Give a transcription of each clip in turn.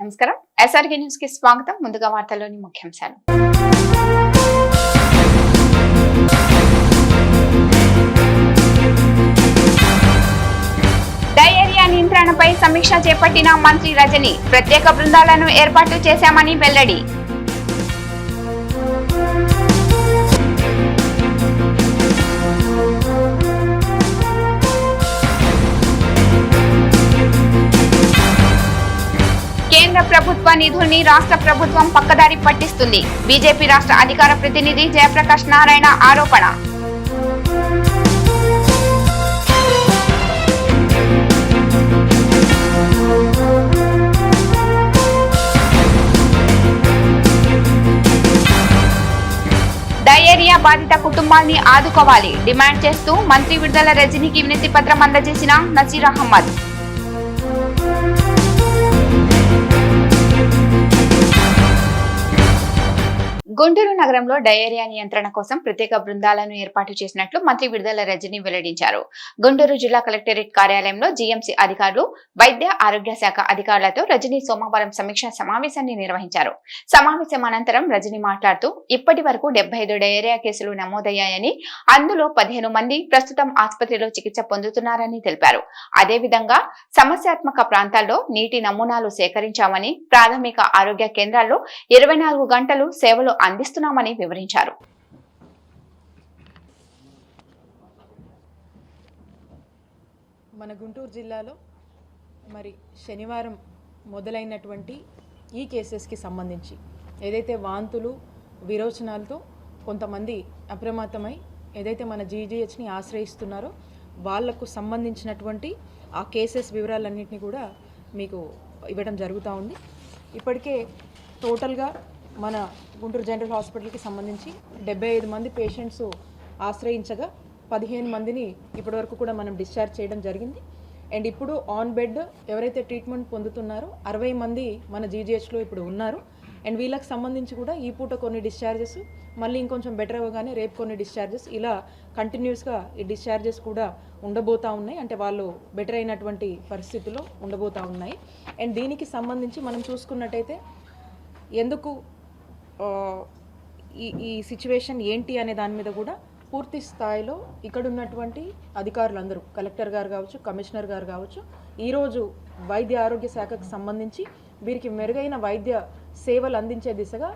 నమస్కారం. ఎస్ఆర్కే న్యూస్కి స్వాగతం. ముందుగా వార్తల్లోని ముఖ్యాంశాలు. డయేరియా నియంత్రణపై సమీక్ష చేపట్టిన మంత్రి రజని ప్రత్యేక బృందాలను ఏర్పాటు చేశామని వెల్లడి. ప్రభుత్వ నిధుల్ని రాష్ట్ర ప్రభుత్వం పక్కదారి పట్టిస్తుంది. బీజేపీ రాష్ట్ర అధికార ప్రతినిధి జయప్రకాష్ నారాయణ ఆరోపణ. డయేరియా బాధిత కుటుంబాల్ని ఆదుకోవాలి. డిమాండ్ చేస్తూ మంత్రి విడుదల రజనీకి వినతి పత్రం అందజేసిన నజీర్ అహ్మద్. గుంటూరు నగరంలో డయేరియా నియంత్రణ కోసం ప్రత్యేక బృందాలను ఏర్పాటు చేసినట్లు మంత్రి విడుదల రజని వెల్లడించారు. గుంటూరు జిల్లా కలెక్టరేట్ కార్యాలయంలో జీఎంసీ అధికారులు వైద్య ఆరోగ్య శాఖ అధికారులతో రజని సోమవారం సమీక్షా సమావేశాన్ని నిర్వహించారు. సమావేశం అనంతరం రజని మాట్లాడుతూ ఇప్పటి వరకు ఐదు డయేరియా కేసులు నమోదయ్యాయని అందులో పదిహేను మంది ప్రస్తుతం ఆసుపత్రిలో చికిత్స పొందుతున్నారని తెలిపారు. అదేవిధంగా సమస్యాత్మక ప్రాంతాల్లో నీటి నమూనాలు సేకరించామని ప్రాథమిక ఆరోగ్య కేంద్రాల్లో ఇరవై నాలుగు గంటలు సేవలు అందిస్తున్నామని వివరించారు. మన గుంటూరు జిల్లాలో మరి శనివారం మొదలైనటువంటి ఈ కేసెస్కి సంబంధించి ఏదైతే వాంతులు విరోచనాలతో కొంతమంది అప్రమత్తమై ఏదైతే మన జీజీహెచ్ని ఆశ్రయిస్తున్నారో వాళ్ళకు సంబంధించినటువంటి ఆ కేసెస్ వివరాలన్నింటినీ కూడా మీకు ఇవ్వడం జరుగుతూ ఉంది. ఇప్పటికే టోటల్గా మన గుంటూరు జనరల్ హాస్పిటల్కి సంబంధించి డెబ్బై ఐదు మంది పేషెంట్స్ ఆశ్రయించగా పదిహేను మందిని ఇప్పటివరకు కూడా మనం డిశ్చార్జ్ చేయడం జరిగింది. అండ్ ఇప్పుడు ఆన్ బెడ్ ఎవరైతే ట్రీట్మెంట్ పొందుతున్నారో అరవై మంది మన జీజీహెచ్లో ఇప్పుడు ఉన్నారు. అండ్ వీళ్ళకి సంబంధించి కూడా ఈ పూట కొన్ని డిశ్చార్జెస్ మళ్ళీ ఇంకొంచెం బెటర్ అవ్వగానే రేపు కొన్ని డిశ్చార్జెస్. ఇలా కంటిన్యూస్గా ఈ డిశ్చార్జెస్ కూడా ఉండబోతా ఉన్నాయి. అంటే వాళ్ళు బెటర్ అయినటువంటి పరిస్థితిలో ఉండబోతూ ఉన్నాయి. అండ్ దీనికి సంబంధించి మనం చూసుకున్నట్టయితే ఎందుకు ఈ ఈ సిచ్యువేషన్ ఏంటి అనే దాని మీద కూడా పూర్తి స్థాయిలో ఇక్కడ ఉన్నటువంటి అధికారులందరూ కలెక్టర్ గారు కావచ్చు కమిషనర్ గారు కావచ్చు ఈరోజు వైద్య ఆరోగ్య శాఖకు సంబంధించి వీరికి మెరుగైన వైద్య సేవలు అందించే దిశగా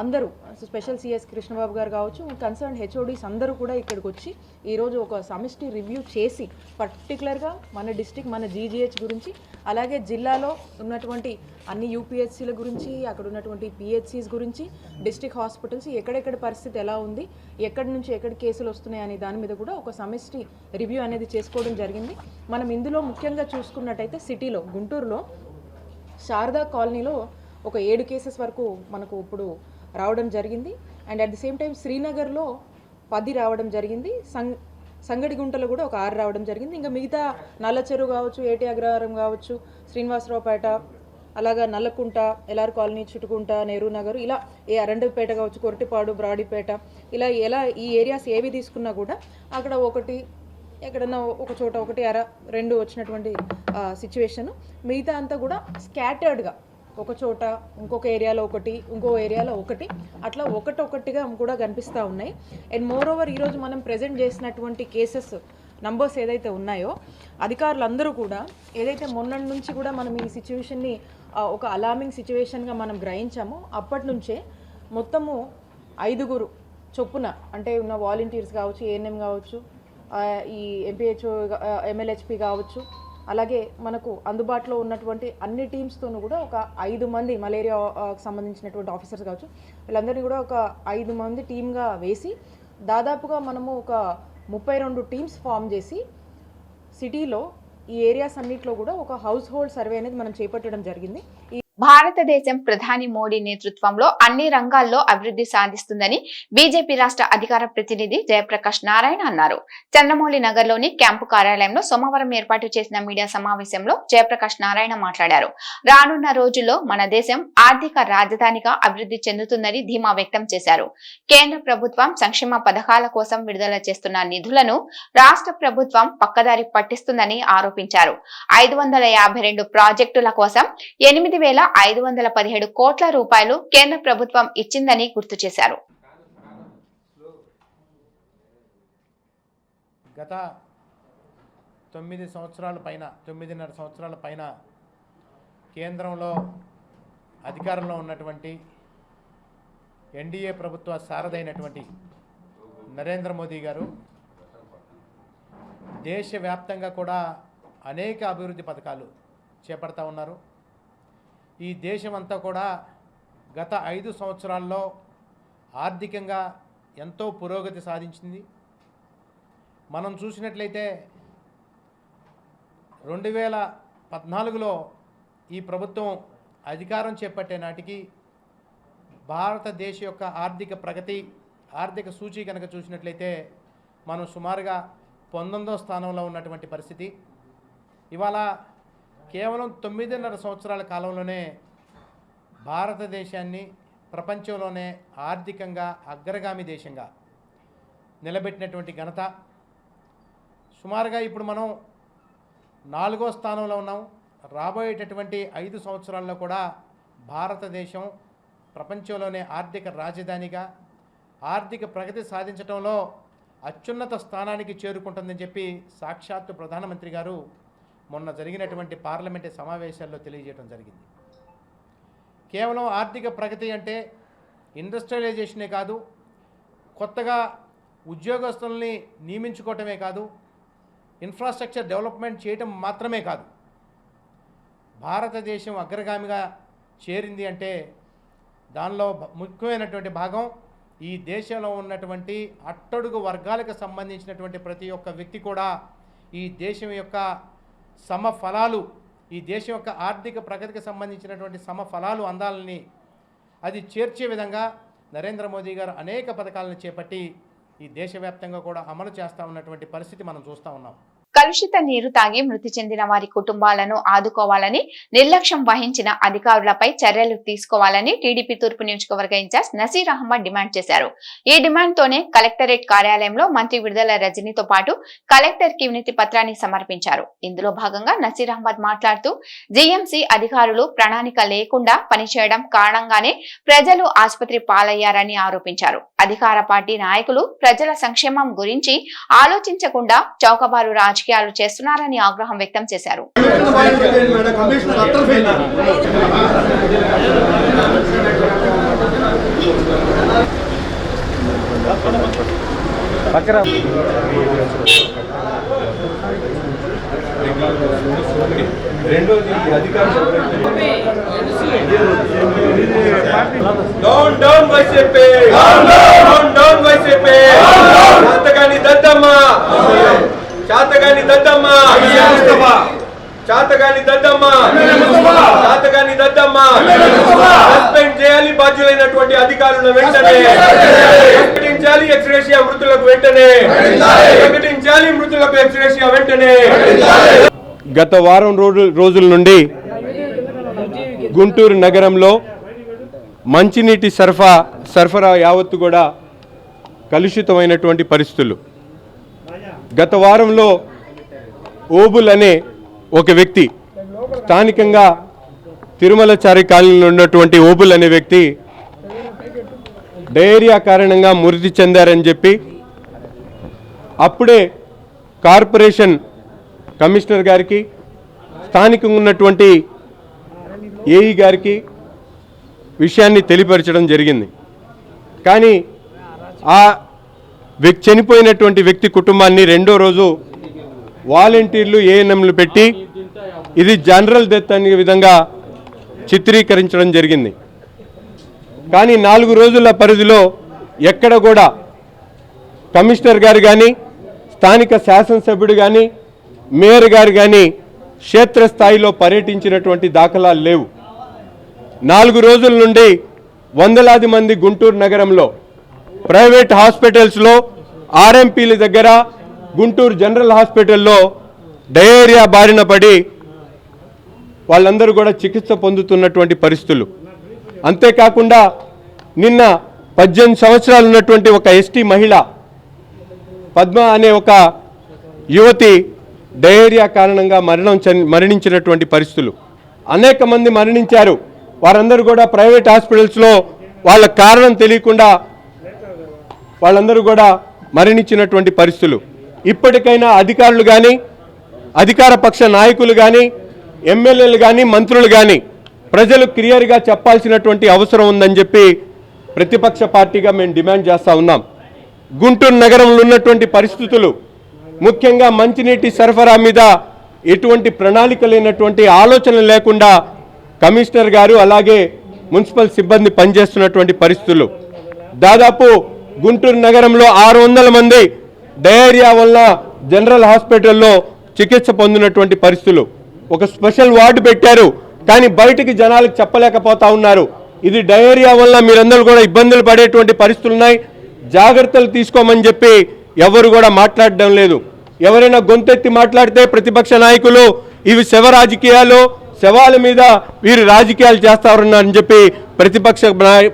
అందరూ స్పెషల్ సిఎస్ కృష్ణబాబు గారు కావచ్చు కన్సర్న్ హెచ్ఓడీస్ అందరూ కూడా ఇక్కడికి వచ్చి ఈరోజు ఒక సమిష్టి రివ్యూ చేసి పర్టికులర్గా మన డిస్టిక్ మన జీజీహెచ్ గురించి అలాగే జిల్లాలో ఉన్నటువంటి అన్ని యూపీహెచ్సీల గురించి అక్కడ ఉన్నటువంటి పిహెచ్సిస్ గురించి డిస్టిక్ హాస్పిటల్స్ ఎక్కడెక్కడ పరిస్థితి ఎలా ఉంది ఎక్కడి నుంచి ఎక్కడ కేసులు వస్తున్నాయి అనే దాని మీద కూడా ఒక సమిష్టి రివ్యూ అనేది చేసుకోవడం జరిగింది. మనం ఇందులో ముఖ్యంగా చూసుకున్నట్టయితే సిటీలో గుంటూరులో శారదా కాలనీలో ఒక ఏడు కేసెస్ వరకు మనకు ఇప్పుడు రావడం జరిగింది. And at the same time శ్రీనగర్లో పది రావడం జరిగింది. సంగ్ సంగడిగుంటలో కూడా ఒక ఆరు రావడం జరిగింది. ఇంకా మిగతా నల్లచెరువు కావచ్చు ఏటి అగ్రహారం కావచ్చు శ్రీనివాసరావుపేట అలాగా నల్లకుంట ఎల్ఆర్ కాలనీ చుట్టుకుంట నెహ్రూ నగర్ ఇలా ఏ అరండపేట కావచ్చు కొరటిపాడు బ్రాడీపేట ఇలా ఎలా ఈ ఏరియాస్ ఏవి తీసుకున్నా కూడా అక్కడ ఒకటి ఎక్కడన్నా ఒక చోట ఒకటి అర రెండు వచ్చినటువంటి సిచ్యువేషన్ మిగతా అంతా కూడా స్కాటర్డ్గా ఒక చోట ఇంకొక ఏరియాలో ఒకటి ఇంకో ఏరియాలో ఒకటి. అట్లా ఒకటొకటిగా కూడా కనిపిస్తూ ఉన్నాయి. అండ్ మోర్ ఓవర్ ఈరోజు మనం ప్రజెంట్ చేసినటువంటి కేసెస్ నంబర్స్ ఏదైతే ఉన్నాయో అధికారులందరూ కూడా ఏదైతే మొన్నటి నుంచి కూడా మనం ఈ సిచ్యువేషన్ని ఒక అలార్మింగ్ సిచ్యువేషన్గా మనం గ్రహించామో అప్పటి నుంచే మొత్తము ఐదుగురు చొప్పున అంటే ఉన్న వాలంటీర్స్ కావచ్చు ఏఎన్ఎం కావచ్చు ఈ ఎంపీహెచ్ఓ ఎమ్మెల్యేహెచ్పి కావచ్చు అలాగే మనకు అందుబాటులో ఉన్నటువంటి అన్ని టీమ్స్తోనూ కూడా ఒక ఐదు మంది మలేరియా సంబంధించినటువంటి ఆఫీసర్స్ కావచ్చు వీళ్ళందరినీ కూడా ఒక ఐదు మంది టీమ్గా వేసి దాదాపుగా మనము ఒక ముప్పై రెండు టీమ్స్ ఫామ్ చేసి సిటీలో ఈ ఏరియాస్ అన్నింటిలో కూడా ఒక హౌస్ హోల్డ్ సర్వే అనేది మనం చేపట్టడం జరిగింది. భారతదేశం ప్రధాని మోడీ నేతృత్వంలో అన్ని రంగాల్లో అభివృద్ధి సాధిస్తుందని బీజేపీ రాష్ట్ర అధికార ప్రతినిధి జయప్రకాష్ నారాయణ అన్నారు. చంద్రమౌళి నగర్లోని క్యాంపు కార్యాలయంలో సోమవారం ఏర్పాటు చేసిన మీడియా సమావేశంలో జయప్రకాష్ నారాయణ మాట్లాడారు. రానున్న రోజుల్లో మన దేశం ఆర్థిక రాజధానిగా అభివృద్ధి చెందుతుందని ధీమా వ్యక్తం చేశారు. కేంద్ర ప్రభుత్వం సంక్షేమ పథకాల కోసం విడుదల చేస్తున్న నిధులను రాష్ట్ర ప్రభుత్వం పక్కదారి పట్టిస్తుందని ఆరోపించారు. ఐదు వందల యాభై రెండు ప్రాజెక్టుల కోసం ఎనిమిది వేల ఐదు వందల పదిహేడు కోట్ల రూపాయలు కేంద్ర ప్రభుత్వం ఇచ్చిందని గుర్తు చేశారు. గత తొమ్మిది సంవత్సరాల పైన తొమ్మిదిన్నర సంవత్సరాల పైన కేంద్రంలో అధికారంలో ఉన్నటువంటి ఎన్డీఏ ప్రభుత్వ సారథైనటువంటి నరేంద్ర మోదీ గారు దేశవ్యాప్తంగా కూడా అనేక అభివృద్ధి పథకాలు చేపడతా ఉన్నారు. ఈ దేశమంతా కూడా గత ఐదు సంవత్సరాల్లో ఆర్థికంగా ఎంతో పురోగతి సాధించింది. మనం చూసినట్లయితే రెండు వేల పద్నాలుగులో ఈ ప్రభుత్వం అధికారం చేపట్టే నాటికి భారతదేశ యొక్క ఆర్థిక ప్రగతి ఆర్థిక సూచి కనుక చూసినట్లయితే మనం సుమారుగా పంతొమ్మిదో స్థానంలో ఉన్నటువంటి పరిస్థితి. ఇవాళ కేవలం తొమ్మిదిన్నర సంవత్సరాల కాలంలోనే భారతదేశాన్ని ప్రపంచంలోనే ఆర్థికంగా అగ్రగామి దేశంగా నిలబెట్టినటువంటి ఘనత. సుమారుగా ఇప్పుడు మనం నాలుగో స్థానంలో ఉన్నాం. రాబోయేటటువంటి ఐదు సంవత్సరాల్లో కూడా భారతదేశం ప్రపంచంలోనే ఆర్థిక రాజధానిగా ఆర్థిక ప్రగతి సాధించడంలో అత్యున్నత స్థానానికి చేరుకుంటుందని చెప్పి సాక్షాత్తు ప్రధానమంత్రి గారు మొన్న జరిగినటువంటి పార్లమెంటు సమావేశాల్లో తెలియజేయడం జరిగింది. కేవలం ఆర్థిక ప్రగతి అంటే ఇండస్ట్రియలైజేషనే కాదు కొత్తగా ఉద్యోగస్తుల్ని నియమించుకోవటమే కాదు ఇన్ఫ్రాస్ట్రక్చర్ డెవలప్మెంట్ చేయటం మాత్రమే కాదు. భారతదేశం అగ్రగామిగా చేరింది అంటే దానిలో ముఖ్యమైనటువంటి భాగం ఈ దేశంలో ఉన్నటువంటి అట్టడుగు వర్గాలకు సంబంధించినటువంటి ప్రతి ఒక్క వ్యక్తి కూడా ఈ దేశం యొక్క సమ ఫలాలు ఈ దేశం యొక్క ఆర్థిక ప్రగతికి సంబంధించినటువంటి సమ ఫలాలు అందాలని అది చేర్చే విధంగా నరేంద్ర మోదీ గారు అనేక పథకాలను చేపట్టి ఈ దేశవ్యాప్తంగా కూడా అమలు చేస్తూ ఉన్నటువంటి పరిస్థితి మనం చూస్తూ ఉన్నాం. కలుషిత నీరు తాగి మృతి చెందిన వారి కుటుంబాలను ఆదుకోవాలని నిర్లక్ష్యం వహించిన అధికారులపై చర్యలు తీసుకోవాలని టీడీపీ తూర్పు నియోజకవర్గ ఇన్ఛార్జ్ నసీర్ అహ్మద్ డిమాండ్ చేశారు. ఈ డిమాండ్ తోనే కలెక్టరేట్ కార్యాలయంలో మంత్రి విడుదల రజనీతో పాటు కలెక్టర్కి వినతి పత్రాన్ని సమర్పించారు. ఇందులో భాగంగా నసీర్ అహ్మద్ మాట్లాడుతూ జీఎంసీ అధికారులు ప్రణాళిక లేకుండా పనిచేయడం కారణంగానే ప్రజలు ఆసుపత్రి పాలయ్యారని ఆరోపించారు. అధికార పార్టీ నాయకులు ప్రజల సంక్షేమం గురించి ఆలోచించకుండా చౌకబారు రాజకీయాలు చేస్తున్నారని ఆగ్రహం వ్యక్తం చేశారు. రెండోది అధికారులు down down YCP down down YCP చాతగాని దద్దమ్మ. చాతగాని దద్దమ్మ. చాతగాని దద్దమ్మ. సస్పెండ్ చేయాలి బాధ్యులైనటువంటి అధికారులను వెంటనే. ప్రకటించాలి ఎక్స్రేషియా మృతులకు వెంటనే. ప్రకటించాలి. మృతులకు ఎక్స్రేషియా వెంటనే. గత వారం రోజు రోజుల నుండి గుంటూరు నగరంలో మంచినీటి సరఫరా సరఫరా యావత్తు కూడా కలుషితమైనటువంటి పరిస్థితులు. గత వారంలో ఓబుల్ అనే ఒక వ్యక్తి స్థానికంగా తిరుమలచారి కాలనీలో ఉన్నటువంటి ఓబుల్ అనే వ్యక్తి డయేరియా కారణంగా మృతి చెందారని చెప్పి అప్పుడే కార్పొరేషన్ కమిషనర్ గారికి స్థానికంగా ఉన్నటువంటి ఏఈ గారికి విషయాన్ని తెలియపరచడం జరిగింది. కానీ ఆ చనిపోయినటువంటి వ్యక్తి కుటుంబాన్ని రెండో రోజు వాలంటీర్లు ఏఎన్ఎంలు పెట్టి ఇది జనరల్ డెత్ అనే విధంగా చిత్రీకరించడం జరిగింది. కానీ నాలుగు రోజుల పరిధిలో ఎక్కడ కూడా కమిషనర్ గారు కానీ స్థానిక శాసనసభ్యుడు కానీ మేయర్ గారు కానీ క్షేత్రస్థాయిలో పర్యటించినటువంటి దాఖలాలు లేవు. నాలుగు రోజుల నుండి వందలాది మంది గుంటూరు నగరంలో ప్రైవేట్ హాస్పిటల్స్లో ఆర్ఎంపీల దగ్గర గుంటూరు జనరల్ హాస్పిటల్లో డయేరియా బారిన పడి వాళ్ళందరూ కూడా చికిత్స పొందుతున్నటువంటి పరిస్థితులు. అంతేకాకుండా నిన్న పద్దెనిమిది సంవత్సరాలు ఉన్నటువంటి ఒక ఎస్టీ మహిళ పద్మ అనే ఒక యువతి డయేరియా కారణంగా మరణం మరణించినటువంటి పరిస్థితులు. అనేక మంది మరణించారు. వారందరూ కూడా ప్రైవేట్ హాస్పిటల్స్లో వాళ్ళ కారణం తెలియకుండా వాళ్ళందరూ కూడా మరణించినటువంటి పరిస్థితులు. ఇప్పటికైనా అధికారులు కానీ అధికార పక్ష నాయకులు కానీ ఎమ్మెల్యేలు కానీ మంత్రులు కానీ ప్రజలు క్లియర్గా చెప్పాల్సినటువంటి అవసరం ఉందని చెప్పి ప్రతిపక్ష పార్టీగా మేము డిమాండ్ చేస్తూ ఉన్నాం. గుంటూరు నగరంలో ఉన్నటువంటి పరిస్థితులు ముఖ్యంగా మంచినీటి సరఫరా మీద ఎటువంటి ప్రణాళిక లేనటువంటి ఆలోచన లేకుండా కమిషనర్ గారు అలాగే మున్సిపల్ సిబ్బంది పనిచేస్తున్నటువంటి పరిస్థితులు. దాదాపు గుంటూరు నగరంలో ఆరు వందల మంది డయేరియా వల్ల జనరల్ హాస్పిటల్లో చికిత్స పొందినటువంటి పరిస్థితులు. ఒక స్పెషల్ వార్డు పెట్టారు కానీ బయటికి జనాలకు చెప్పలేకపోతా ఉన్నారు. ఇది డయేరియా వల్ల మీరందరూ కూడా ఇబ్బందులు పడేటువంటి పరిస్థితులు ఉన్నాయి. జాగ్రత్తలు తీసుకోమని చెప్పి ఎవరు కూడా మాట్లాడడం లేదు. ఎవరైనా గొంతెత్తి మాట్లాడితే ప్రతిపక్ష నాయకులు ఇవి శవ రాజకీయాలు శవాల మీద వీరు రాజకీయాలు చేస్తారన్నారని చెప్పి ప్రతిపక్ష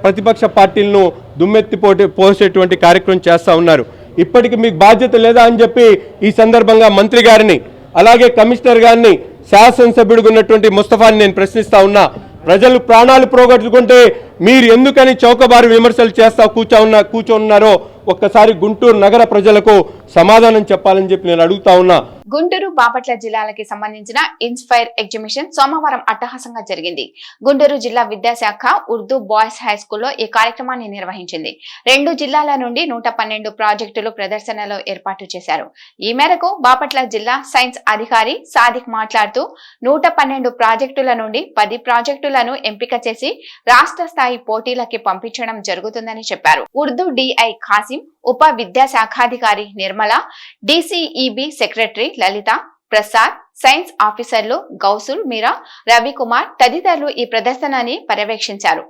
ప్రతిపక్ష పార్టీలను దుమ్మెత్తి పోటీ పోసేటువంటి కార్యక్రమం చేస్తూ ఉన్నారు. ఇప్పటికి మీకు బాధ్యత లేదా అని చెప్పి ఈ సందర్భంగా మంత్రి గారిని అలాగే కమిషనర్ గారిని శాసనసభ్యుడిగా ఉన్నటువంటి ముస్తఫాని నేను ప్రశ్నిస్తా ఉన్నా. ప్రజలు ప్రాణాలు పోగొట్టుకుంటే మీరు ఎందుకని చౌకబారు విమర్శలు చేస్తా కూర్చో ఉన్న కూర్చోన్నారో ఒక్కసారి గుంటూరు నగర ప్రజలకు సమాధానం చెప్పాలని చెప్పి నేను అడుగుతా ఉన్నా. గుంటూరు బాపట్ల జిల్లాలకి సంబంధించిన ఇన్స్పైర్ ఎగ్జిబిషన్ సోమవారం అట్టహాసంగా జరిగింది. గుంటూరు జిల్లా విద్యాశాఖ ఉర్దూ బాయ్స్ హై స్కూల్లో ఈ కార్యక్రమాన్ని నిర్వహించింది. రెండు జిల్లాల నుండి నూట పన్నెండు ప్రాజెక్టులు ప్రదర్శనలో ఏర్పాటు చేశారు. ఈ మేరకు బాపట్ల జిల్లా సైన్స్ అధికారి సాదిక్ మాట్లాడుతూ నూట పన్నెండు ప్రాజెక్టుల నుండి పది ప్రాజెక్టులను ఎంపిక చేసి రాష్ట్ర స్థాయి పోటీలకి పంపించడం జరుగుతుందని చెప్పారు. ఉర్దూ డిఐ ఖాసిం ఉప విద్యాశాఖాధికారి Nirmala DCEB secretary Lalitha Prasad science ఆఫీసర్లు గౌసుల్ మీరా రవికుమార్ తదితరులు ఈ ప్రదర్శనని పర్యవేక్షించారు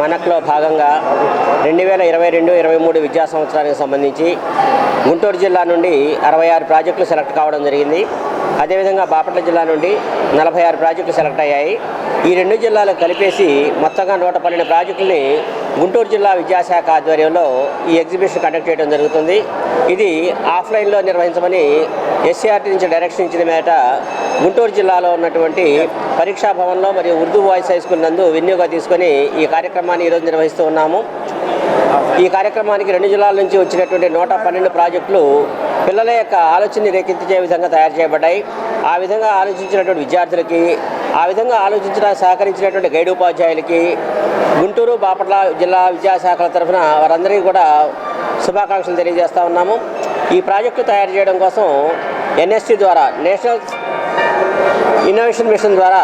మనక్లో భాగంగా రెండు వేల ఇరవై రెండు ఇరవై మూడు విద్యా సంవత్సరానికి సంబంధించి గుంటూరు జిల్లా నుండి అరవై ఆరు ప్రాజెక్టులు సెలెక్ట్ కావడం జరిగింది. అదేవిధంగా బాపట్ల జిల్లా నుండి నలభై ఆరు ప్రాజెక్టులు సెలెక్ట్ అయ్యాయి. ఈ రెండు జిల్లాలు కలిపేసి మొత్తంగా నూట పన్నెండు ప్రాజెక్టుల్ని గుంటూరు జిల్లా విద్యాశాఖ ఆధ్వర్యంలో ఈ ఎగ్జిబిషన్ కండక్ట్ చేయడం జరుగుతుంది. ఇది ఆఫ్లైన్లో నిర్వహించమని ఎస్సీఆర్టీ నుంచి డైరెక్షన్ ఇచ్చిన మేట గుంటూరు జిల్లాలో ఉన్నటువంటి పరీక్షా భవన్లో మరియు ఉర్దూ వాయిస్ హై స్కూల్ నందు వినియోగం తీసుకొని ఈ కార్యక్రమాన్ని ఈరోజు నిర్వహిస్తూ ఉన్నాము. ఈ కార్యక్రమానికి రెండు జిల్లాల నుంచి వచ్చినటువంటి నూట పన్నెండు ప్రాజెక్టులు పిల్లల యొక్క ఆలోచనని రేకెత్తించే విధంగా తయారు చేయబడ్డాయి. ఆ విధంగా ఆలోచించినటువంటి విద్యార్థులకి ఆ విధంగా ఆలోచించడానికి సహకరించినటువంటి గైడ్ ఉపాధ్యాయులకి గుంటూరు బాపట్ల జిల్లా విద్యాశాఖల తరఫున వారందరికీ కూడా శుభాకాంక్షలు తెలియజేస్తూ ఉన్నాము. ఈ ప్రాజెక్టు తయారు చేయడం కోసం ఎన్ఎస్టీ ద్వారా నేషనల్ ఇన్నోవేషన్ మిషన్ ద్వారా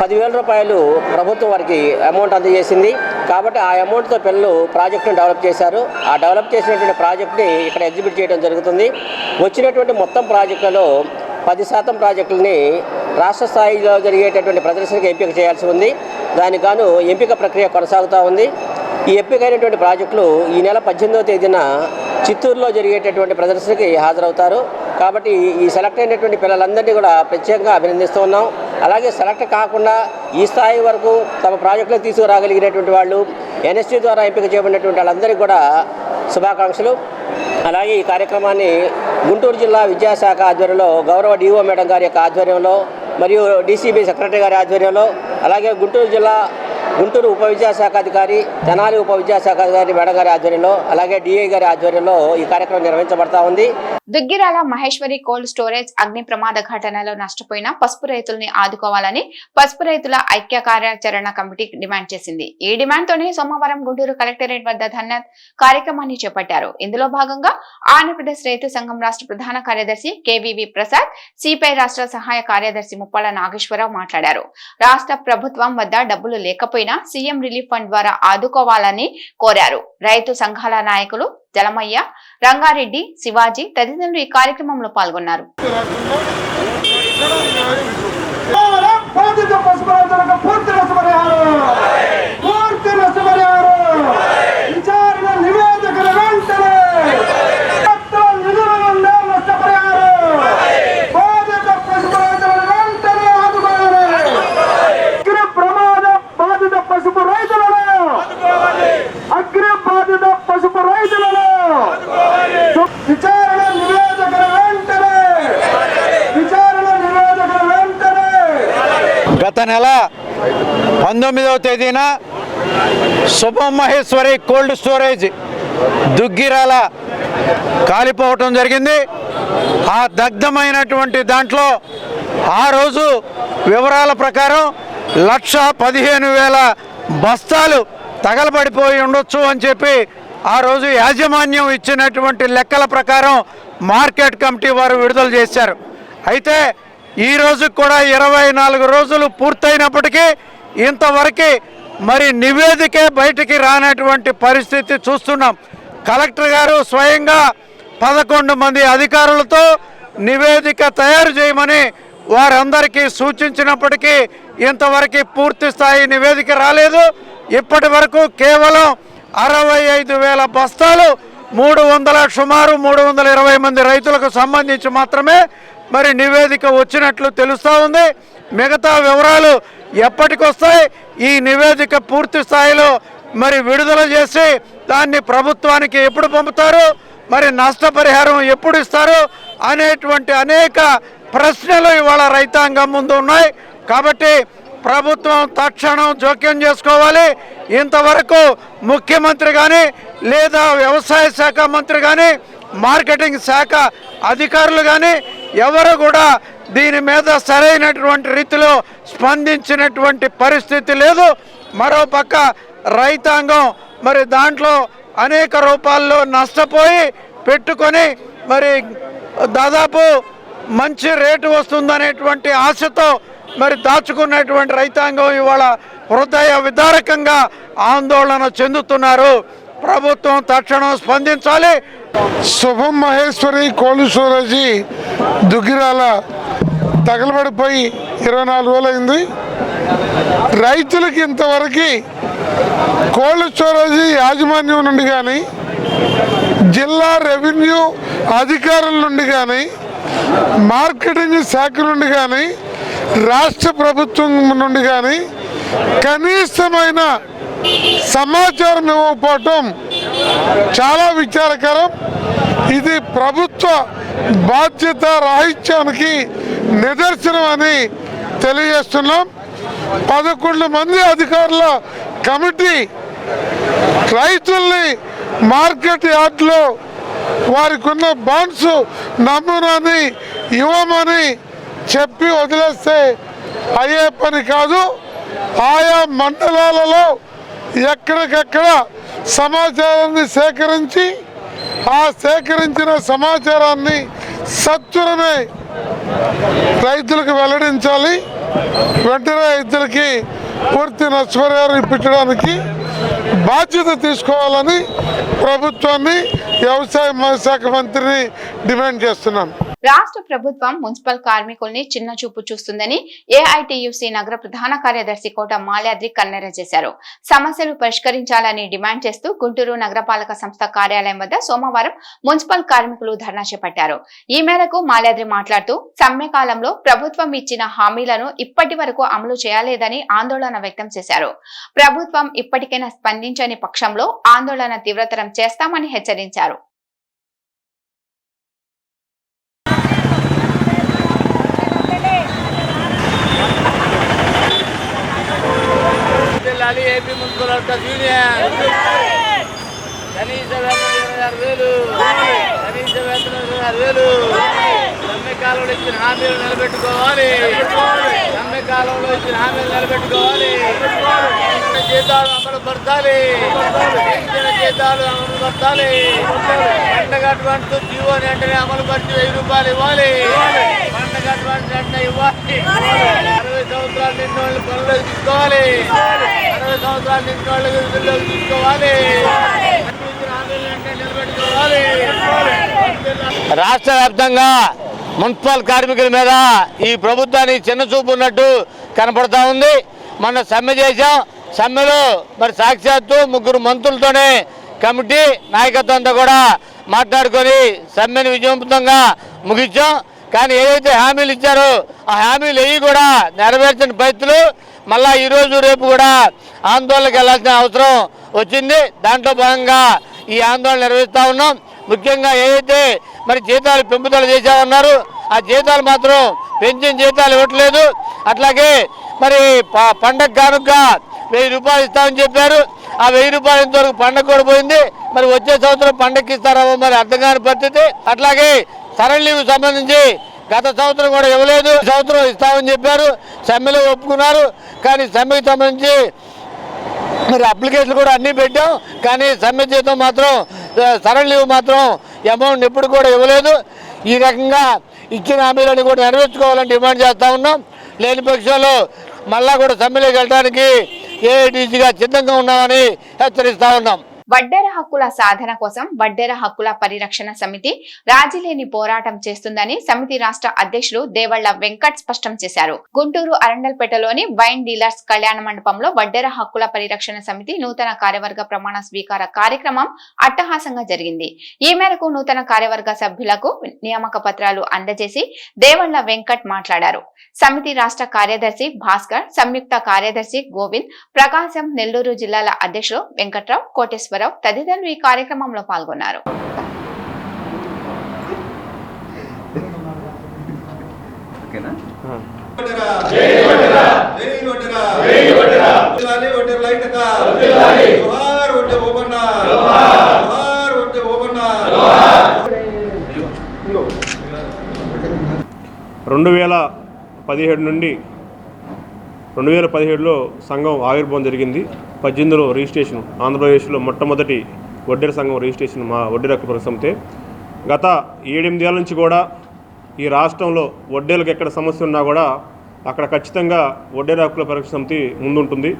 పదివేల రూపాయలు ప్రభుత్వం వారికి అమౌంట్ అందజేసింది. కాబట్టి ఆ అమౌంట్తో పిల్లలు ప్రాజెక్టును డెవలప్ చేశారు. ఆ డెవలప్ చేసినటువంటి ప్రాజెక్ట్ని ఇక్కడ ఎగ్జిబిట్ చేయడం జరుగుతుంది. వచ్చినటువంటి మొత్తం ప్రాజెక్టులలో పది శాతం ప్రాజెక్టులని రాష్ట్ర స్థాయిలో జరిగేటటువంటి ప్రదర్శనకి ఎంపిక చేయాల్సి ఉంది. దానికి గాను ఎంపిక ప్రక్రియ కొనసాగుతూ ఉంది. ఈ ఎంపికైనటువంటి ప్రాజెక్టులు ఈ నెల పద్దెనిమిదవ తేదీన చిత్తూరులో జరిగేటటువంటి ప్రదర్శనకి హాజరవుతారు. కాబట్టి ఈ సెలెక్ట్ అయినటువంటి పిల్లలందరినీ కూడా ప్రత్యేకంగా అభినందిస్తూ ఉన్నాం. అలాగే సెలెక్ట్ కాకుండా ఈ స్థాయి వరకు తమ ప్రాజెక్టులు తీసుకురాగలిగినటువంటి వాళ్ళు ఎన్ఎస్టీ ద్వారా ఎంపిక చేయబడినటువంటి వాళ్ళందరికీ కూడా శుభాకాంక్షలు. అలాగే ఈ కార్యక్రమాన్ని గుంటూరు జిల్లా విద్యాశాఖ ఆధ్వర్యంలో గౌరవ డిఓ మేడం గారి యొక్క ఆధ్వర్యంలో మరియు డీసీబీ సెక్రటరీ గారి ఆధ్వర్యంలో అలాగే గుంటూరు జిల్లా గుంటూరు ఉప విద్యాశాఖ అధికారి తెనాలి ఉప విద్యాశాఖ అధికారి మేడం గారి ఆధ్వర్యంలో అలాగే డిఐ గారి ఆధ్వర్యంలో ఈ కార్యక్రమం నిర్వహించబడతా ఉంది. దుగ్గిరాల మహేశ్వరి కోల్డ్ స్టోరేజ్ అగ్ని ప్రమాద ఘటనలో నష్టపోయిన పసుపు రైతుల్ని ఆదుకోవాలని పసుపు రైతుల ఐక్య కార్యాచరణ కమిటీ డిమాండ్ చేసింది. ఈ డిమాండ్ తోనే సోమవారం గుంటూరు కలెక్టరేట్ వద్ద ధన్యత్ కార్యక్రమాన్ని చేపట్టారు. ఇందులో భాగంగా ఆంధ్రప్రదేశ్ రైతు సంఘం రాష్ట్ర ప్రధాన కార్యదర్శి కేవీవి ప్రసాద్ సిపిఐ రాష్ట్ర సహాయ కార్యదర్శి ముప్పాల నాగేశ్వరరావు మాట్లాడారు. రాష్ట్ర ప్రభుత్వం వద్ద డబ్బులు లేకపోయినా సీఎం రిలీఫ్ ఫండ్ ద్వారా ఆదుకోవాలని కోరారు రైతు సంఘాల నాయకులు జలమయ్య రంగారెడ్డి శివాజీ తదితరులు ఈ కార్యక్రమంలో పాల్గొన్నారు బాధిత పసుపు రైతులకు పూర్తి నష్టపరిహారం పూర్తి నష్టపరిహారం విచారణ నివేదికల వెంటనే మొత్తం నిధుల నుండి నష్టపరిహారం బాధిత పసుపు రైతులను వెంటనే ఆదుకోవాలి అగ్ని ప్రమాద బాధిత పసుపు రైతులను అగ్ని బాధిత పసుపు రైతులను విచారణ నివేదికల వెంటనే విచారణ నివేదికల వెంటనే గత నెల పంతొమ్మిదవ తేదీన శుభమహేశ్వరి కోల్డ్ స్టోరేజ్ దుగ్గిరాల కాలిపోవటం జరిగింది. ఆ దగ్ధమైనటువంటి దాంట్లో ఆ రోజు వివరాల ప్రకారం లక్ష పదిహేను వేల బస్తాలు తగలబడిపోయి ఉండొచ్చు అని చెప్పి ఆ రోజు యాజమాన్యం ఇచ్చినటువంటి లెక్కల ప్రకారం మార్కెట్ కమిటీ వారు విడుదల చేశారు. అయితే ఈ రోజు కూడా ఇరవై నాలుగు రోజులు పూర్తయినప్పటికీ ఇంతవరకు మరి నివేదికే బయటికి రానటువంటి పరిస్థితి చూస్తున్నాం. కలెక్టర్ గారు స్వయంగా పదకొండు మంది అధికారులతో నివేదిక తయారు చేయమని వారందరికీ సూచించినప్పటికీ ఇంతవరకు పూర్తి స్థాయి నివేదిక రాలేదు. ఇప్పటి వరకు కేవలం అరవై ఐదు వేల బస్తాలు మూడు వందల సుమారు మూడు వందల ఇరవై మంది రైతులకు సంబంధించి మాత్రమే మరి నివేదిక వచ్చినట్లు తెలుస్తూ ఉంది. మిగతా వివరాలు ఎప్పటికొస్తాయి? ఈ నివేదిక పూర్తి స్థాయిలో మరి విడుదల చేసి దాన్ని ప్రభుత్వానికి ఎప్పుడు పంపుతారు? మరి నష్టపరిహారం ఎప్పుడు ఇస్తారు? అనేటువంటి అనేక ప్రశ్నలు ఇవాళ రైతాంగం ముందు ఉన్నాయి. కాబట్టి ప్రభుత్వం తక్షణం జోక్యం చేసుకోవాలి. ఇంతవరకు ముఖ్యమంత్రి కానీ లేదా వ్యవసాయ శాఖ మంత్రి కానీ మార్కెటింగ్ శాఖ అధికారులు కానీ ఎవరు కూడా దీని మీద సరైనటువంటి రీతిలో స్పందించినటువంటి పరిస్థితి లేదు. మరోపక్క రైతాంగం మరి దాంట్లో అనేక రూపాల్లో నష్టపోయి పెట్టుకొని మరి దాదాపు మంచి రేటు వస్తుందనేటువంటి ఆశతో మరి దాచుకున్నటువంటి రైతాంగం ఇవాళ హృదయ విదారకంగా ఆందోళన చెందుతున్నారు. ప్రభుత్వం తక్షణం స్పందించాలి. శుభం మహేశ్వరి కోలు స్టోరేజీ దుగిరాల తగలబడిపోయి ఇరవై నాలుగు రోజులు అయింది. రైతులకి ఇంతవరకు కోల్డ్ స్టోరేజీ యాజమాన్యం నుండి కానీ జిల్లా రెవెన్యూ అధికారుల నుండి కానీ మార్కెటింగ్ శాఖ నుండి కానీ రాష్ట్ర ప్రభుత్వం నుండి కానీ కనీసమైన సమాచారం ఇవ్వకపోవటం చాలా విచారకరం. ఇది ప్రభుత్వ బాధ్యత రాహిత్యానికి నిదర్శనం అని తెలియజేస్తున్నాం. పదకొండు మంది అధికారుల కమిటీ రైతుల్ని మార్కెట్ యార్డ్లో వారికి ఉన్న బాండ్స్ నమూనాని ఇవ్వమని చెప్పి వదిలేస్తే అయ్యే పని కాదు. ఆయా మండలాలలో ఎక్కడికెక్కడ సమాచారాన్ని సేకరించి ఆ సేకరించిన సమాచారాన్ని సత్వరమే రైతులకు వెల్లడించాలి. వెంటనే రైతులకి పూర్తి నష్టపరిహారం ఇప్పించడానికి బాధ్యత తీసుకోవాలని ప్రభుత్వాన్ని వ్యవసాయ శాఖ మంత్రిని డిమాండ్ చేస్తున్నాను రాష్ట్ర ప్రభుత్వం మున్సిపల్ కార్మికుల్ని చిన్న చూపు చూస్తుందని ఏఐటియుసి నగర ప్రధాన కార్యదర్శి కోట మాల్యాద్రి కన్నెర చేశారు. సమస్యలు పరిష్కరించాలని డిమాండ్ చేస్తూ గుంటూరు నగరపాలక సంస్థ కార్యాలయం వద్ద సోమవారం మున్సిపల్ కార్మికులు ధర్నా చేపట్టారు. ఈ మేరకు మాల్యాద్రి మాట్లాడుతూ సమ్మె కాలంలో ప్రభుత్వం ఇచ్చిన హామీలను ఇప్పటి వరకు అమలు చేయలేదని ఆందోళన వ్యక్తం చేశారు. ప్రభుత్వం ఇప్పటికైనా స్పందించని పక్షంలో ఆందోళన తీవ్రతరం చేస్తామని హెచ్చరించారు. జిల్లాలి ఏపీ మున్సిపల్ వర్కర్స్ యూనియన్. కనీస వేతన ఆరు వేలు. కనీస వేతనం ఇరవై ఆరు వేలు. కాలంలో ఇచ్చిన హామీలు నిలబెట్టుకోవాలి. సమ్మె కాలంలో ఇచ్చిన హామీలు నిలబెట్టుకోవాలి. జీతాలు అమలు పరచాలి పెంచిన జీతాలు అమలు పరచాలి పండగ అడ్వాన్స్ జీవో వెంటనే అమలు పరిచి వెయ్యి రూపాయలు ఇవ్వాలి. పండగ అడ్వాన్స్ వెంటనే ఇవ్వాలి. అరవై సంవత్సరాలు నిన్న వాళ్ళు పనులకు తీసుకోవాలి. అరవై సంవత్సరాలు నిన్న వాళ్ళు విధుల్లోకి తీసుకోవాలి. హామీలు నిలబెట్టుకోవాలి. రాష్ట్ర వ్యాప్తంగా మున్సిపల్ కార్మికుల మీద ఈ ప్రభుత్వానికి చిన్న చూపు ఉన్నట్టు కనపడతా ఉంది. మొన్న సమ్మె చేశాం. సమ్మెలో మరి సాక్షాత్తు ముగ్గురు మంత్రులతోనే కమిటీ నాయకత్వం అంతా కూడా మాట్లాడుకొని సమ్మెను విజయవంతంగా ముగించాం. కానీ ఏదైతే హామీలు ఇచ్చారో ఆ హామీలు ఏవి కూడా నెరవేర్చని పరిస్థితులు మళ్ళా ఈరోజు రేపు కూడా ఆందోళనకు వెళ్ళాల్సిన అవసరం వచ్చింది. దాంట్లో భాగంగా ఈ ఆందోళన నిర్వహిస్తూ ఉన్నాం. ముఖ్యంగా ఏదైతే మరి జీతాలు పెంపుదల చేశామన్నారు ఆ జీతాలు మాత్రం పెన్షన్ జీతాలు ఇవ్వట్లేదు. అట్లాగే మరి ప- పండగ కానుక వెయ్యి రూపాయలు ఇస్తామని చెప్పారు. ఆ వెయ్యి రూపాయలు ఇంతవరకు పండగ కూడా పోయింది. మరి వచ్చే సంవత్సరం పండగకి ఇస్తారో మరి అర్థం కాని పరిస్థితి. అట్లాగే సరళ లీవ్ సంబంధించి గత సంవత్సరం కూడా ఇవ్వలేదు. సంవత్సరం ఇస్తామని చెప్పారు. సమ్మెలో ఒప్పుకున్నారు. కానీ సమ్మెకి సంబంధించి మరి అప్లికేషన్లు కూడా అన్నీ పెట్టాం. కానీ సమ్మె జీతం మాత్రం సరళ లీవ్ మాత్రం అమౌంట్ ఎప్పుడు కూడా ఇవ్వలేదు. ఈ రకంగా ఇచ్చిన హామీలను కూడా నెరవేర్చుకోవాలని డిమాండ్ చేస్తూ ఉన్నాం. లేని పక్షంలో మళ్ళా కూడా సమ్మెలోకి వెళ్ళడానికి ఏఐటీసీగా సిద్ధంగా ఉన్నామని హెచ్చరిస్తూ ఉన్నాం. వడ్డెర హక్కుల సాధన కోసం వడ్డెర హక్కుల పరిరక్షణ సమితి రాజీలేని పోరాటం చేస్తుందని సమితి రాష్ట్ర అధ్యక్షులు దేవళ్ళ వెంకట్ స్పష్టం చేశారు. గుంటూరు అరండల్పేటలోని వైన్ డీలర్స్ కళ్యాణ మండపంలో వడ్డెర హక్కుల పరిరక్షణ సమితి నూతన కార్యవర్గ ప్రమాణ స్వీకార కార్యక్రమం అట్టహాసంగా జరిగింది. ఈ మేరకు నూతన కార్యవర్గ సభ్యులకు నియామక పత్రాలు అందజేసి దేవళ్ళ వెంకట్ మాట్లాడారు. సమితి రాష్ట్ర కార్యదర్శి భాస్కర్ సంయుక్త కార్యదర్శి గోవింద్ ప్రకాశం నెల్లూరు జిల్లాల అధ్యక్షులు వెంకట్రావు కోటేశ్వరరావు తదితరులు ఈ కార్యక్రమంలో పాల్గొన్నారు. రెండు వేల పదిహేడు నుండి రెండు వేల పదిహేడులో సంఘం ఆవిర్భావం జరిగింది. పద్దెనిమిదిలో రిజిస్ట్రేషన్. ఆంధ్రప్రదేశ్లో మొట్టమొదటి వడ్డెర సంఘం రిజిస్ట్రేషన్ మా వడ్డెర హక్కు సంస్థే గత ఏడెనిమిదేళ్ళ నుంచి కూడా ఈ రాష్ట్రంలో వడ్డేలకు ఎక్కడ సమస్య ఉన్నా కూడా అక్కడ ఖచ్చితంగా వడ్డేర హక్కుల పరీక్ష సమితి ముందుంటుంది.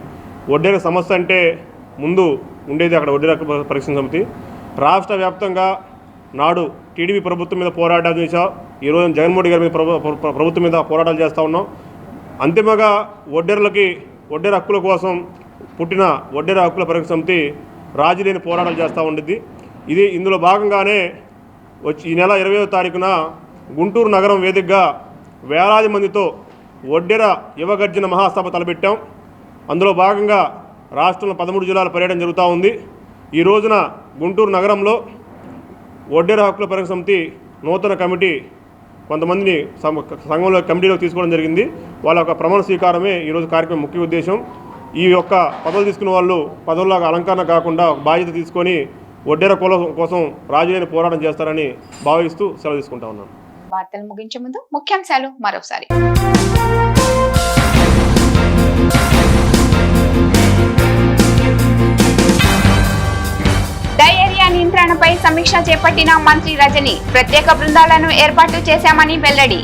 వడ్డేర సమస్య అంటే ముందు ఉండేది అక్కడ వడ్డేర హక్కుల పరీక్ష సమితి. రాష్ట్ర వ్యాప్తంగా నాడు టీడీపీ ప్రభుత్వం మీద పోరాటాలు చేశాం. ఈరోజు జగన్మోహన్ గారి మీద ప్ర- ప్రభుత్వం మీద పోరాటాలు చేస్తూ ఉన్నాం. అంతిమగా వడ్డెరలకి వడ్డెర హక్కుల కోసం పుట్టిన వడ్డెర హక్కుల పరీక్ష సమితి రాజీ లేని పోరాటాలు చేస్తూ ఉండిద్ది. ఇది ఇందులో భాగంగానే వచ్చి ఈ నెల ఇరవయో తారీఖున గుంటూరు నగరం వేదికగా వేలాది మందితో వడ్డెర యువగర్జన మహాసభ తలపెట్టాం. అందులో భాగంగా రాష్ట్రంలో పదమూడు జిల్లాల పర్యటన జరుగుతూ ఉంది. ఈ రోజున గుంటూరు నగరంలో వడ్డెర హక్కుల పరిరక్షణ సమితి నూతన కమిటీ కొంతమందిని సంఘంలో కమిటీలో తీసుకోవడం జరిగింది. వాళ్ళ యొక్క ప్రమాణ స్వీకారమే ఈరోజు కార్యక్రమం ముఖ్య ఉద్దేశం. ఈ యొక్క పదవులు తీసుకున్న వాళ్ళు పదవుల్లాగా అలంకరణ కాకుండా బాధ్యత తీసుకొని వడ్డేర కుల కోసం రాజులేని పోరాటం చేస్తారని భావిస్తూ సెలవు తీసుకుంటా ఉన్నాను వార్తలు ముగించే ముందు ముఖ్యాంశాలు మరోసారి డయేరియా సమీక్ష చేపట్టిన మంత్రి రజని ప్రత్యేక బృందాలను ఏర్పాటు చేశామని వెల్లడి.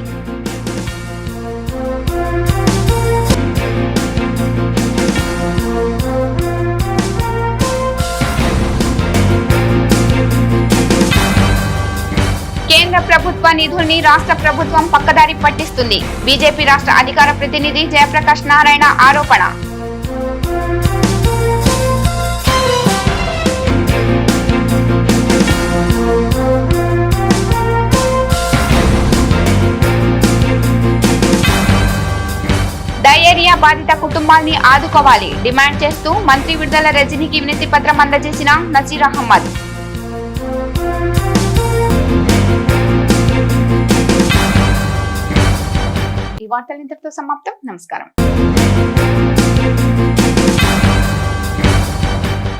కేంద్ర ప్రభుత్వ నిధుల్ని రాష్ట్ర ప్రభుత్వం పక్కదారి పట్టిస్తుంది. బీజేపీ రాష్ట్ర అధికార ప్రతినిధి జయప్రకాష్ నారాయణ ఆరోపణ. బాధిత కుటుంబాన్ని ఆదుకోవాలి డిమాండ్ చేస్తూ మంత్రి విడుదల రజనీకి వినతి పత్రం అందజేసిన నసీర్ అహ్మద్. ఈ వార్తలు ఇంతటితో సమాప్తం. నమస్కారం.